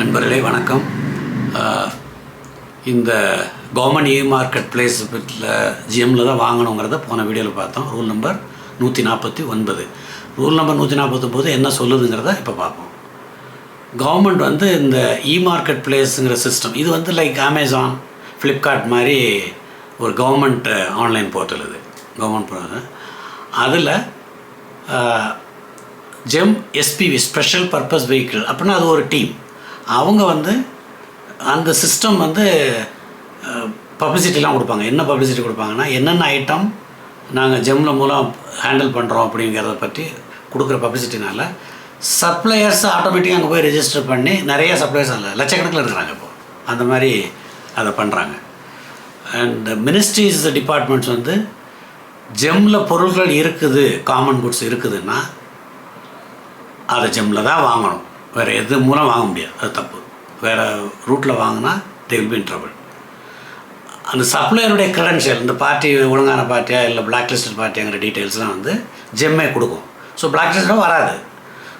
நண்பர்களே வணக்கம். இந்த கவர்மெண்ட் இ மார்க்கெட் பிளேஸ் ஜிஎம்மில் தான் வாங்கணுங்கிறத போன வீடியோவில் பார்த்தோம். ரூல் நம்பர் நூற்றி நாற்பத்தி ஒன்பது. ரூல் நம்பர் நூற்றி நாற்பத்தொம்போது என்ன சொல்லுதுங்கிறத இப்போ பார்ப்போம். கவர்மெண்ட் வந்து இந்த இ மார்க்கெட் பிளேஸுங்கிற சிஸ்டம் இது வந்து லைக் அமேசான் ஃப்ளிப்கார்ட் மாதிரி ஒரு கவர்மெண்ட் ஆன்லைன் போர்ட்டல் இது. கவர்மெண்ட் போர்ட்டல் அதில் GeM SPV special purpose vehicle அப்படின்னா அது ஒரு டீம் அவங்க வந்து அந்த சிஸ்டம் வந்து பப்ளிசிட்டிலாம் கொடுப்பாங்க. என்ன பப்ளிசிட்டி கொடுப்பாங்கன்னா என்னென்ன ஐட்டம் நாங்கள் ஜெம்மில் மூலம் ஹேண்டில் பண்ணுறோம் அப்படிங்கிறத பற்றி கொடுக்குற பப்ளிசிட்டினால சப்ளையர்ஸ் ஆட்டோமேட்டிக்காக அங்கே போய் ரெஜிஸ்டர் பண்ணி நிறைய சப்ளையர்ஸ் அல்ல லட்சக்கணக்கில் இருக்கிறாங்க இப்போ. அந்த மாதிரி அதை பண்ணுறாங்க அண்ட் மினிஸ்ட்ரிஸ் டிபார்ட்மெண்ட்ஸ் வந்து ஜெம்மில் பொருட்கள் இருக்குது காமன் குட்ஸ் இருக்குதுன்னா அதை ஜெம்மில் தான் வாங்கணும். வேறு எது மூலம் வாங்க முடியாது. அது தப்பு. வேறு ரூட்டில் வாங்கினா they will be in trouble அந்த சப்ளையருடைய கிரெடென்ஷியல் இந்த பார்ட்டி ஒழுங்கான பார்ட்டியா இல்லை பிளாக் லிஸ்டட் பார்ட்டிங்கிற டீட்டெயில்ஸ்லாம் வந்து ஜெம்மே கொடுக்கும். ஸோ பிளாக் லிஸ்டும் வராது.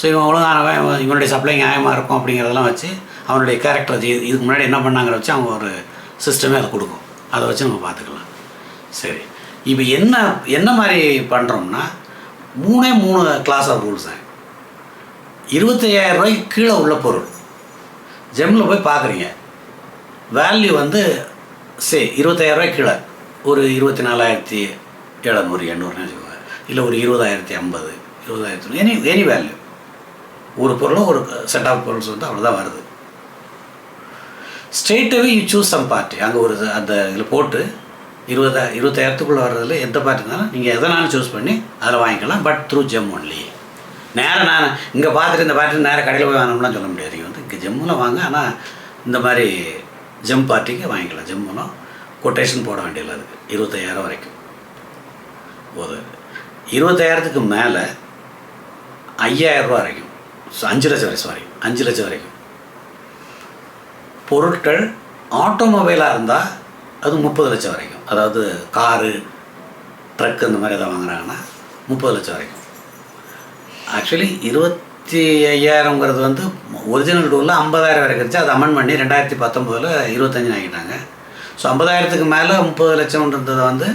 ஸோ இவன் ஒழுங்கானவன் இவனுடைய சப்ளை நியாயமாக இருக்கும் அப்படிங்கிறதெல்லாம் வச்சு அவனுடைய கேரக்டர் இதுக்கு முன்னாடி என்ன பண்ணாங்கிற வச்சு அவங்க ஒரு சிஸ்டமே அதை கொடுக்கும். அதை வச்சு நம்ம பார்த்துக்கலாம். சரி. இப்போ என்ன என்ன மாதிரி பண்ணுறோம்னா மூணே மூணு கிளாஸ் ஆஃப் ரூல்ஸ் தான் இருபத்தையாயிரம் ரூபாய்க்கு கீழே உள்ள பொருள். ஜெம்மில் போய் பார்க்குறீங்க. வேல்யூ வந்து சே இருபத்தாயிரம் கீழே. ஒரு இருபத்தி நாலாயிரத்தி எழுநூறு எண்ணூறுன்னு வச்சுக்கோங்க. இல்லை ஒரு இருபதாயிரத்தி ஐம்பது இருபதாயிரத்தி எனி எனி வேல்யூ ஒரு பொருளும் ஒரு செட் ஆஃப் பொருள்ஸ் வந்து அவ்வளோதான் வருது. ஸ்ட்ரெயிட்டாகவே யூ சூஸ் சம் பார்ட்டி அங்கே ஒரு அந்த இதில் போட்டு இருபதா இருபத்தாயிரத்துக்குள்ளே வர்றதில் எந்த பார்ட்டி இருந்தாலும் நீங்கள் எதனாலும் சூஸ் பண்ணி அதில் வாங்கிக்கலாம். பட் த்ரூ ஜெம் ஒன்லி நேரம் நான் இங்கே பார்த்துட்டு இந்த பார்ட்டி நேராக கடையில் போய் வாங்கணும்லாம் சொல்ல முடியாது. நீங்கள் வந்து இங்கே ஜெம்மில் வாங்க. ஆனால் இந்த மாதிரி ஜெம் பார்ட்டிக்கு வாங்கிக்கலாம். ஜெம்முலாம் கொட்டேஷன் போட வேண்டியதில்லை அதுக்கு. இருபத்தையாயிரம் வரைக்கும். போது. இருபத்தாயிரத்துக்கு மேலே ஐயாயிரரூபா வரைக்கும். ஸோ அஞ்சு லட்சம் வரை சாரி அஞ்சு லட்சம் வரைக்கும். பொருட்கள் ஆட்டோமொபைலாக இருந்தால் அது முப்பது லட்சம் வரைக்கும். அதாவது காரு ட்ரக் இந்த மாதிரி எதாவது வாங்குறாங்கன்னா முப்பது லட்சம் வரைக்கும். ஆக்சுவலி இருபத்தி ஐயாயிரங்கிறது வந்து ஒரிஜினல் ரூலில் ஐம்பதாயிரம் வரைக்கும் இருந்துச்சு. அதை அமெண்ட் பண்ணி ரெண்டாயிரத்தி பத்தொம்போதில் இருபத்தஞ்சு ஆகிட்டாங்க ஸோ ஐம்பதாயிரத்துக்கு மேலே முப்பது லட்சம்ன்றதை வந்து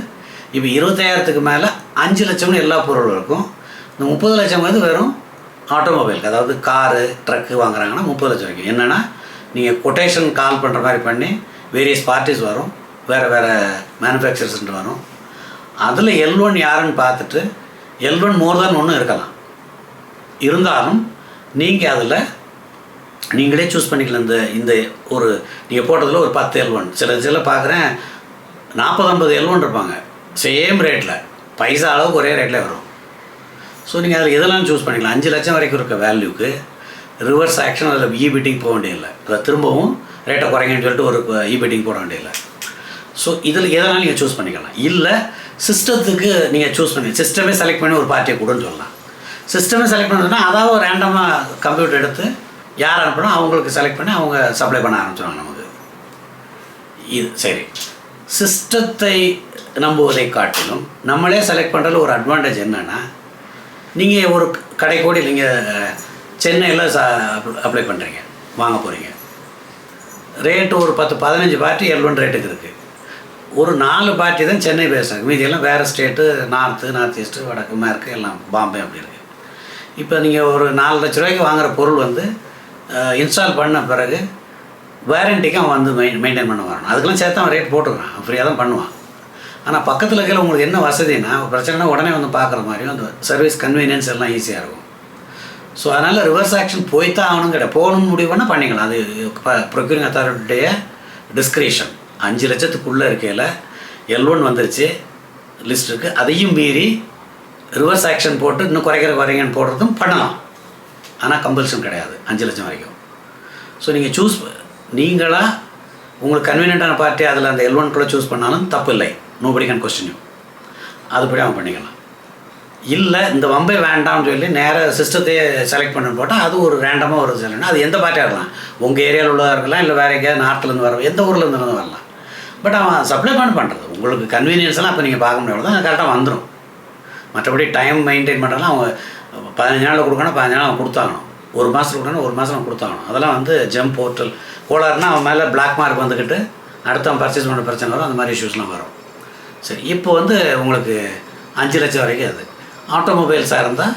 இப்போ இருபத்தாயிரத்துக்கு மேலே அஞ்சு லட்சம்னு எல்லா பொருளும் இருக்கும். இந்த முப்பது லட்சம் வந்து வெறும் ஆட்டோமொபைலுக்கு அதாவது காரு ட்ரக்கு வாங்குறாங்கன்னா முப்பது லட்சம் வரைக்கும். என்னென்னா நீங்கள் கொட்டேஷன் கால் பண்ணுற மாதிரி பண்ணி வேரியஸ் பார்ட்டிஸ் வரும். வேறு வேறு மேனுஃபேக்சர்ஸ்ன்ட்டு வரும். அதில் எல் ஒன் யாருன்னு பார்த்துட்டு எல் ஒன் மோர் தான் ஒன்று இருக்கலாம். இருந்தாலும் நீங்கள் அதில் நீங்களே சூஸ் பண்ணிக்கலாம் இந்த இந்த ஒரு நீங்கள் போட்டதில் ஒரு பத்து எல்வன் சில சில பார்க்குறேன் நாற்பது ஐம்பது எல்வன் இருப்பாங்க. சேம் ரேட்டில் பைசா அளவுக்கு ஒரே ரேட்டில் வரும். ஸோ நீங்கள் அதில் எதெல்லாம் சூஸ் பண்ணிக்கலாம்? அஞ்சு லட்சம் வரைக்கும் இருக்க வேல்யூக்கு ரிவர்ஸ் ஆக்ஷன் அதில் இ போக வேண்டியதில்லை. அதை திரும்பவும் ரேட்டை குறைங்கன்னு சொல்லிட்டு ஒரு இ பிட்டிங் போட வேண்டியதில்லை. ஸோ இதில் எதனால் நீங்கள் சூஸ் பண்ணிக்கலாம்? இல்லை சிஸ்டத்துக்கு நீங்கள் சூஸ் பண்ணி சிஸ்டமே செலக்ட் பண்ணி ஒரு பார்ட்டியை கொடுன்னு சொல்லலாம். சிஸ்டமே செலக்ட் பண்ணுறதுனா அதாவது ஒரு ரேண்டமாக கம்ப்யூட்டர் எடுத்து யார் அனுப்பணும் அவங்களுக்கு செலக்ட் பண்ணி அவங்க சப்ளை பண்ண ஆரம்பிச்சிடுவாங்க நமக்கு. இது சரி. சிஸ்டத்தை நம்புவதை காட்டிலும் நம்மளே செலக்ட் பண்ணுறதுல ஒரு அட்வான்டேஜ் என்னென்னா நீங்கள் ஒரு கடை கூட நீங்கள் சென்னையில் ச அப்ளை பண்ணுறீங்க வாங்க போகிறீங்க ரேட்டு ஒரு பத்து பதினஞ்சு பார்ட்டி எல் ஒன் ரேட்டுக்கு இருக்குது ஒரு நாலு பார்ட்டி தான் சென்னை பேசுகிறாங்க மீதியெல்லாம் வேறு ஸ்டேட்டு நார்த்து நார்த் ஈஸ்ட்டு வடக்கு மேற்கு எல்லாம் பாம்பே அப்படி இருக்குது இப்போ நீங்கள் ஒரு நாலு லட்ச ரூபாய்க்கு வாங்குகிற பொருள் வந்து இன்ஸ்டால் பண்ண பிறகு வாரண்டிக்கு அவன் வந்து மெயின் மெயின்டைன் பண்ண வரணும் அதுக்கெல்லாம் சேர்த்து அவன் ரேட் போட்டுக்கிறான். ஃப்ரீயாக தான் பண்ணுவான். ஆனால் பக்கத்தில் இருக்கிற உங்களுக்கு என்ன வசதினா பிரச்சனைனா உடனே வந்து பார்க்குற மாதிரியும் அந்த சர்வீஸ் கன்வீனியன்ஸ் எல்லாம் ஈஸியாக இருக்கும். ஸோ அதனால் ரிவர்ஸ் ஆக்ஷன் போய்த்தான் ஆகணும் கிடையாது போகணும்னு முடிவு பண்ணால் பண்ணிக்கலாம். அது ப்ரொக்யூரிங் அத்தாரிட்டியுடைய டிஸ்கிரிஷன் அஞ்சு லட்சத்துக்குள்ளே இருக்கையில் எல் ஒன் வந்துருச்சு லிஸ்ட் இருக்குது அதையும் மீறி ரிவர்ஸ் ஆக்ஷன் போட்டு இன்னும் குறைக்கிற குறைங்கன்னு போடுறதும் பண்ணலாம். ஆனால் கம்பல்ஷன் கிடையாது. அஞ்சு லட்சம் வரைக்கும். ஸோ நீங்கள் சூஸ் நீங்களாக உங்களுக்கு கன்வீனியண்ட்டான பார்ட்டி அதில் அந்த எல் ஒன்குள்ளே சூஸ் பண்ணாலும் தப்பு இல்லை. நோபடி கேன் கொஸ்டின் அதுபடி அவன் பண்ணிக்கலாம். இல்லை இந்த வம்பை வேண்டாம்னு சொல்லி நேராக சிஸ்டத்தையே செலக்ட் பண்ணு போட்டால் அது ஒரு ரேண்டமாக ஒரு செலக்ட் அது எந்த பார்ட்டியாக இருக்கலாம். உங்கள் ஏரியாவில் உள்ளதாக இருக்கலாம் இல்லை வேறு எங்கேயாவது நார்த்துலேருந்து வர எந்த ஊர்லேருந்து வரலாம். பட் அவன் சப்ளை பண்ண பண்ணுறது உங்களுக்கு கன்வீனியன்ஸ்லாம் அப்போ நீங்கள் பார்க்க முடியாது தான் கரெக்டாக வந்துடும் மற்றபடி டைம் மெயின்டைன் பண்ணுறதுலாம் அவங்க பதினஞ்சு நாளில் கொடுக்கணும் பதினஞ்சு நாள் அவன் கொடுத்தாகணும். ஒரு மாதத்துக்கு கொடுக்கணும் ஒரு மாதம் கொடுத்தாகணும். அதெல்லாம் வந்து ஜம்ப் போர்ட்டல் கோளாறுனா அவன் மேலே பிளாக் மார்க் வந்துக்கிட்டு அடுத்தவன் பர்ச்சேஸ் பண்ண பிரச்சனை வரும் அந்த மாதிரி இஷ்யூஸ்லாம் வரும். சரி இப்போ வந்து உங்களுக்கு அஞ்சு லட்சம் வரைக்கும் அது. ஆட்டோமொபைல்ஸாக இருந்தால்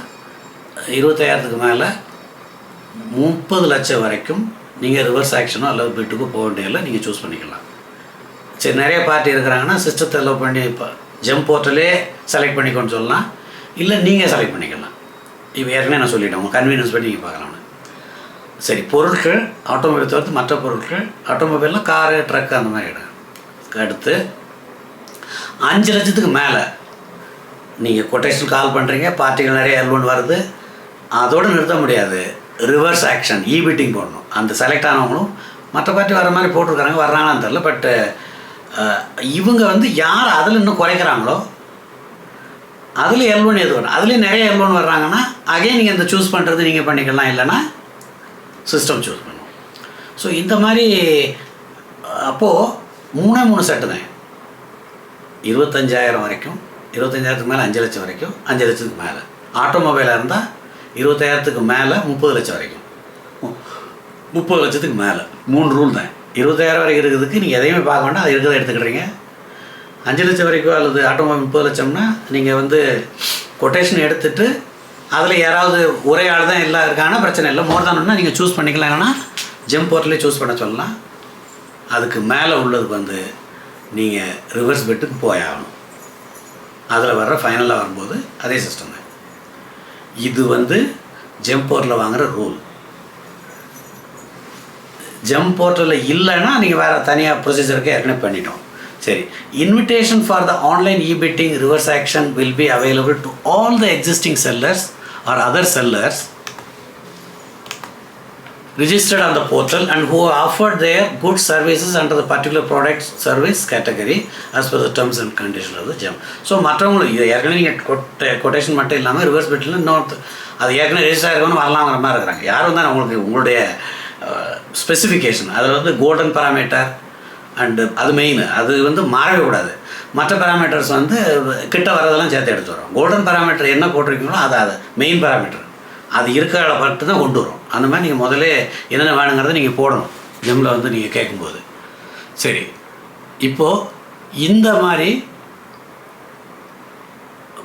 இருபத்தாயிரத்துக்கு மேலே முப்பது லட்சம் வரைக்கும் நீங்கள் ரிவர்ஸ் ஆக்ஷனோ அல்லது பிட்டுக்கோ போக வேண்டியதில்லை நீங்கள் சூஸ் பண்ணிக்கலாம். சரி நிறைய பார்ட்டி இருக்கிறாங்கன்னா சிஸ்டத்தை லவ் பண்ணி இப்போ ஜெம் போர்ட்டலே செலக்ட் பண்ணிக்கோன்னு சொல்லலாம். இல்லை நீங்கள் செலக்ட் பண்ணிக்கலாம். இப்போ ஏற்கனவே நான் சொல்லிட்டேன் உங்கள் கன்வீனியன்ஸ் பண்ணி நீங்கள் பார்க்கலாம்னு சரி பொருட்கள் ஆட்டோமொபைல் தவிர்த்து மற்ற பொருட்கள் ஆட்டோமொபைலில் காரு ட்ரக் அந்த மாதிரி இடம். அடுத்து அஞ்சு லட்சத்துக்கு மேலே நீங்கள் கொட்டேஷன் கால் பண்ணுறீங்க பார்ட்டிகள் நிறைய எல்வன் வருது. அதோடு நிறுத்த முடியாது. ரிவர்ஸ் ஆக்ஷன் ஈபிட்டிங் போடணும். அந்த செலக்ட் ஆனவங்களும் மற்ற பார்ட்டி வர மாதிரி போட்டிருக்காங்க வர்றாங்களான்னு தெரில பட்டு இவங்க வந்து யார் அதில் இன்னும் குறைக்கிறாங்களோ? அதில் எல்வன் எது வரும்? அதுலேயும் நிறைய எல்வன் வர்றாங்கன்னா அகைன் நீங்கள் இந்த சூஸ் பண்ணுறது நீங்கள் பண்ணிக்கலாம் இல்லைன்னா சிஸ்டம் சூஸ் பண்ணும் ஸோ இந்த மாதிரி அப்போது மூணே மூணு செட்டு தான்? இருபத்தஞ்சாயிரம் வரைக்கும் இருபத்தஞ்சாயிரத்துக்கு மேலே அஞ்சு லட்சம் வரைக்கும் அஞ்சு லட்சத்துக்கு மேலே. ஆட்டோமொபைலாக இருந்தால் இருபத்தாயிரத்துக்கு மேலே முப்பது லட்சம் வரைக்கும். மு- முப்பது லட்சத்துக்கு மேலே. மூணு ரூல் தான். இருபத்தாயிரம் வரைக்கும் இருக்கிறதுக்கு நீங்கள் எதையுமே பார்க்க வேண்டாம் அது இருக்கிறத எடுத்துக்கிறீங்க அஞ்சு லட்சம் வரைக்கும் அல்லது ஆட்டோமொபைல் முப்பது லட்சம்னா நீங்கள் வந்து கொட்டேஷன் எடுத்துட்டு அதில் யாராவது ஒரே ஆள் தான் எல்லாம் இருக்காங்கன்னா பிரச்சனை இல்லை. மோர் தான்னா நீங்கள் சூஸ் பண்ணிக்கலாம்னா ஜெம் போர்ட்லேயே சூஸ் பண்ண சொல்லலாம். அதுக்கு மேலே உள்ளதுக்கு வந்து நீங்கள் ரிவர்ஸ் பெட்டுக்கு போயாகணும் அதில் வர்ற ஃபைனலாக வரும்போது அதே சிஸ்டம் தான். இது வந்து ஜெம்போரில் வாங்குகிற ரூல் ஜம்ப் போர்ட்டலில் இல்லைன்னா நீங்கள் வேறு தனியாக ப்ரொசீஜருக்கு ஏற்கனவே பண்ணிட்டோம். சரி. Invitation for the online e bidding reverse auction will be available to all the existing sellers or other sellers registered on the portal and who offered their goods services under the particular product service category as per the terms and conditions of the GEM. So மற்றவங்களும் இது ஏற்கனவே நீங்கள் கொட்டே quotation மட்டும் இல்லாமல் reverse பெட்டில் இன்னொரு அது ஏற்கனவே ரெஜிஸ்டர் ஆகிறவங்க வரலாங்கிற மாதிரி இருக்கிறாங்க. யாரும் தான் உங்களுக்கு உங்களுடைய ஸ்பெசிஃபிகேஷன் அதில் வந்து கோல்டன் பாராமீட்டர் அண்டு அது மெயின் அது வந்து மாறவே கூடாது. மற்ற பராமீட்டர்ஸ் வந்து கிட்ட வரதெல்லாம் சேர்த்து எடுத்து வரும். கோல்டன் பராமீட்டர் என்ன போட்டிருக்கீங்களோ அது அது. மெயின் பராமீட்டர் அது இருக்கிற பட்டு தான் கொண்டு வரும். அந்த மாதிரி நீங்கள் முதலே என்னென்ன வேணுங்கிறத நீங்கள் போடணும். ஜிம்மில் வந்து நீங்கள் கேட்கும்போது. சரி. இப்போது இந்த மாதிரி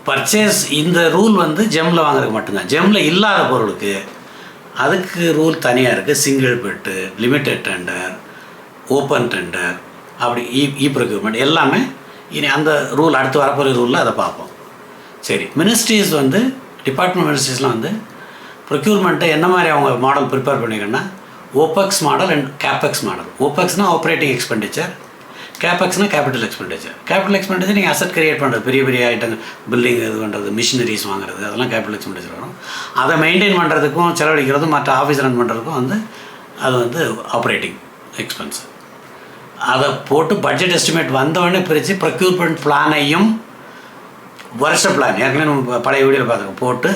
பர்ச்சேஸ் இந்த ரூல் வந்து ஜெம்மில் வாங்குறதுக்கு மட்டும்தான். ஜெம்மில் இல்லாத பொருளுக்கு அதுக்கு ரூல் தனியாக இருக்குது single bid limited tender open tender அப்படி இ இ ப்ரொக்யூர்மெண்ட் எல்லாமே இனி அந்த ரூல் அடுத்து வரப்போகிற ரூலில் அதை பார்ப்போம். சரி மினிஸ்ட்ரிஸ் வந்து டிபார்ட்மெண்ட் மினிஸ்ட்ரிஸ்லாம் வந்து ப்ரொக்யூர்மெண்ட்டை என்ன மாதிரி அவங்க model prepare பண்ணிக்கன்னா opex model and capex model ஓபெக்ஸ்னால் operating expenditure கேபெக்ஸ்னால் கேபிட்டல் எக்ஸ்பெண்டிச்சர் கேபிட்டல் எக்ஸ்பெண்டிச்சர் நீங்கள் அசட் கிரியேட் பண்ணுறது பெரிய பெரிய ஐட்டங்கள் பில்டிங் இது பண்ணுறது மிஷினரிஸ் வாங்குறது அதெல்லாம் கேபிட்டல் எக்ஸ்பெண்டிச்சர் வரும். அதை மெயின்டைன் பண்ணுறதுக்கும் செலவழிக்கிறதும் மற்ற ஆஃபீஸ் ரன் பண்ணுறதுக்கும் வந்து அது வந்து ஆப்ரேட்டிங் எக்ஸ்பென்ஸ் அதை போட்டு பட்ஜெட் எஸ்டிமேட் வந்தவொடனே பிரித்து ப்ரொக்யூர்மெண்ட் பிளானையும் வருஷ பிளான் ஏற்கனவே நம்ம பழைய வீடியோவில் பார்த்துருக்கோம். போட்டு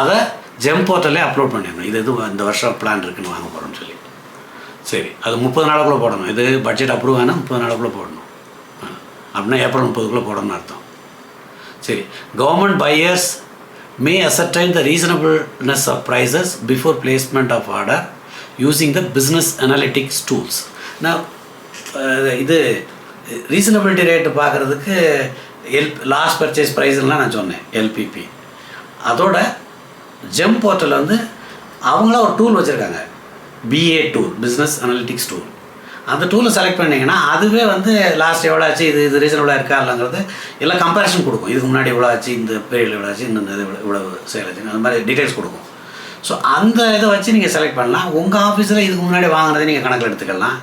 அதை ஜெம் போர்ட்டலே அப்லோட் பண்ணிடணும். இது இது இந்த வருஷம் பிளான் இருக்குன்னு வாங்க போகிறோம்னு சொல்லி. சரி அது முப்பது நாளுக்குள்ளே போடணும். இது பட்ஜெட் அப்ரூவ் ஆனால் முப்பது நாளுக்குள்ளே போடணும் அப்படின்னா ஏப்ரல் முப்பதுக்குள்ளே போடணும்னு அர்த்தம். சரி government buyers may ascertain the reasonableness of prices before placement of order using the business analytics tools நான் இது ரீசனபிலிட்டி ரேட்டு பார்க்குறதுக்கு எல் லாஸ்ட் பர்ச்சேஸ் ப்ரைஸ்லாம் நான் சொன்னேன் எல்பிபி அதோட ஜெம் போர்ட்டல் வந்து அவங்களாம் ஒரு டூல் வச்சுருக்காங்க. BA tool business analytics tool அந்த டூலை செலக்ட் பண்ணிங்கன்னா அதுவே வந்து லாஸ்ட் எவ்வளோ ஆச்சு இது இது ரீசனபிளாக இருக்கா இல்லைங்கிறது எல்லாம் கம்பேரிஷன் கொடுக்கும். இதுக்கு முன்னாடி எவ்வளோ ஆச்சு இந்த பீரியட் எவ்வளோ ஆச்சு இந்த இது இவ்வளோ சேல் ஆச்சு அந்த மாதிரி டீட்டெயில்ஸ் கொடுக்கும். ஸோ அந்த இதை வச்சு நீங்கள் செலக்ட் பண்ணலாம். உங்கள் ஆஃபீஸில் இதுக்கு முன்னாடி வாங்கினதை நீங்கள் கணக்கில் எடுத்துக்கலாம்.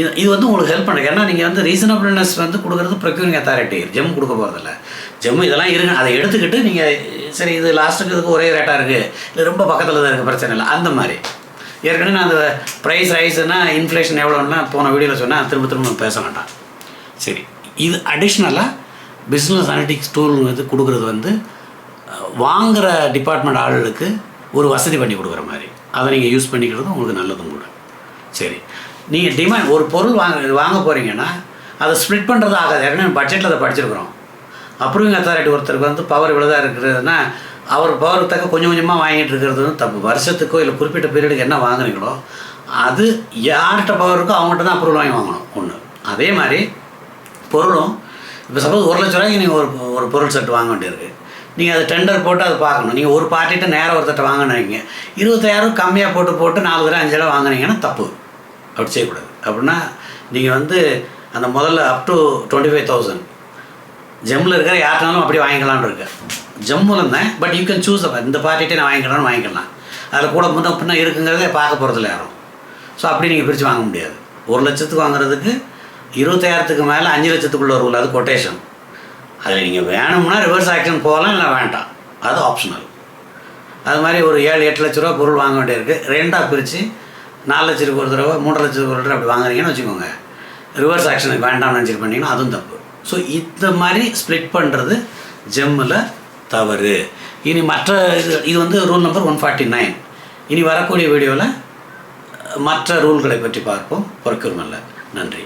இது இது வந்து உங்களுக்கு ஹெல்ப் பண்ணுறது ஏன்னா நீங்கள் வந்து ரீசனபிள்னஸ் வந்து கொடுக்குறது ப்ரொக்யூரிங் அத்தாரிட்டி ஜெம் கொடுக்க போகிறதில்ல ஜெம் இதெல்லாம் இருக்கு அதை எடுத்துக்கிட்டு நீங்கள் சரி இது லாஸ்ட்டுக்கு இதுக்கு ஒரே ரேட்டாக இருக்குது இல்லை ரொம்ப பக்கத்தில் தான் இருக்குது பிரச்சனை இல்லை. அந்த மாதிரி. ஏற்கனவே நான் அந்த ப்ரைஸ் ரைஸ்னா இன்ஃப்ளேஷன் எவ்வளோன்னா போன வீடியோவில் சொன்னால் திரும்ப திரும்ப நம்ம பேச வேண்டாம் சரி இது அடிஷ்னலாக பிஸ்னஸ் அனலிட்டிக்ஸ் டூல் வந்து கொடுக்குறது வந்து வாங்குகிற டிபார்ட்மெண்ட் ஆளுகளுக்கு ஒரு வசதி பண்ணி கொடுக்குற மாதிரி. அதை நீங்கள் யூஸ் பண்ணிக்கிறது உங்களுக்கு நல்லதும் கூட. சரி நீங்கள் டிமாண்ட் ஒரு பொருள் வாங்க வாங்க போகிறீங்கன்னா அதை ஸ்ப்ளிட் பண்ணுறது ஆகாது. ஏற்கனவே பட்ஜெட்டில் அதை படிச்சிருக்கிறோம். அப்ரூவிங் அத்தாரிட்டி ஒருத்தருக்கு வந்து பவர் இவ்வளோதான் இருக்கிறதுனா அவர் பவருக்கு தக்க கொஞ்சம் கொஞ்சமாக வாங்கிட்டு இருக்கிறது தப்பு. வருஷத்துக்கோ இல்லை குறிப்பிட்ட பீரியடுக்கு என்ன வாங்குறீங்களோ அது யார்கிட்ட பவர் இருக்கோ அவங்ககிட்ட தான் அப்ரூவல் வாங்கி வாங்கணும் ஒன்று அதே மாதிரி பொருளும் இப்போ சப்போஸ் ஒரு லட்ச ரூபாய்க்கு நீங்கள் ஒரு ஒரு பொருள் செட் வாங்க வேண்டியிருக்கு. நீங்கள் அதை டெண்டர் போட்டு அதை பார்க்கணும். நீங்கள் ஒரு பார்ட்டிகிட்ட நேராக ஒருத்தட்ட வாங்கினீங்க. இருபத்தாயிரம் கம்மியாக போட்டு போட்டு நாலு தடவை அஞ்சு தடவை வாங்குனீங்கன்னா தப்பு. அப்படி செய்யக்கூடாது. அப்படின்னா நீங்கள் வந்து அந்த முதல்ல up to twenty five thousand ஜெம்மில் இருக்கிற யார்ட்டாலும் அப்படி வாங்கிக்கலான்னு இருக்கு ஜம்முல இருந்தேன். பட் யூ கேன் சூஸ் இந்த பார்ட்டிகிட்டே நான் வாங்கிக்கலாம்னு வாங்கிக்கலாம். அதில் கூட முன்ன பின்ன இருக்குங்கிறதே பார்க்க போகிறதில்ல யாரும். ஸோ அப்படி நீங்கள் பிரித்து வாங்க முடியாது. ஒரு லட்சத்துக்கு வாங்குறதுக்கு இருபத்தாயிரத்துக்கு மேலே அஞ்சு லட்சத்துக்குள்ள ஒரு அது கொட்டேஷன் அதில் நீங்கள் வேணும்னா ரிவர்ஸ் ஆக்ஷன் போகலாம் இல்லை வேண்டாம். அது ஆப்ஷனல் அது மாதிரி ஒரு ஏழு எட்டு லட்ச ரூபா பொருள் வாங்க வேண்டியிருக்கு. ரெண்டாக பிரித்து நாலு லட்சத்துக்கு ஒரு தடவை மூன்றரை லட்சத்துக்கு ஒரு தடவை அப்படி வாங்குறீங்கன்னு வச்சுக்கோங்க. ரிவர்ஸ் ஆக்ஷனுக்கு வேண்டாம்னு நினச்சிட்டு பண்ணிங்கன்னா அதுவும் தப்பு. ஸோ இந்த மாதிரி ஸ்ப்ளிட் பண்ணுறது ஜெம்மில் தவறு. இனி மற்ற இது இது வந்து rule number one forty nine இனி வரக்கூடிய வீடியோவில் மற்ற ரூல்களை பற்றி பார்ப்போம். பொறுக்கிறமல்ல நன்றி.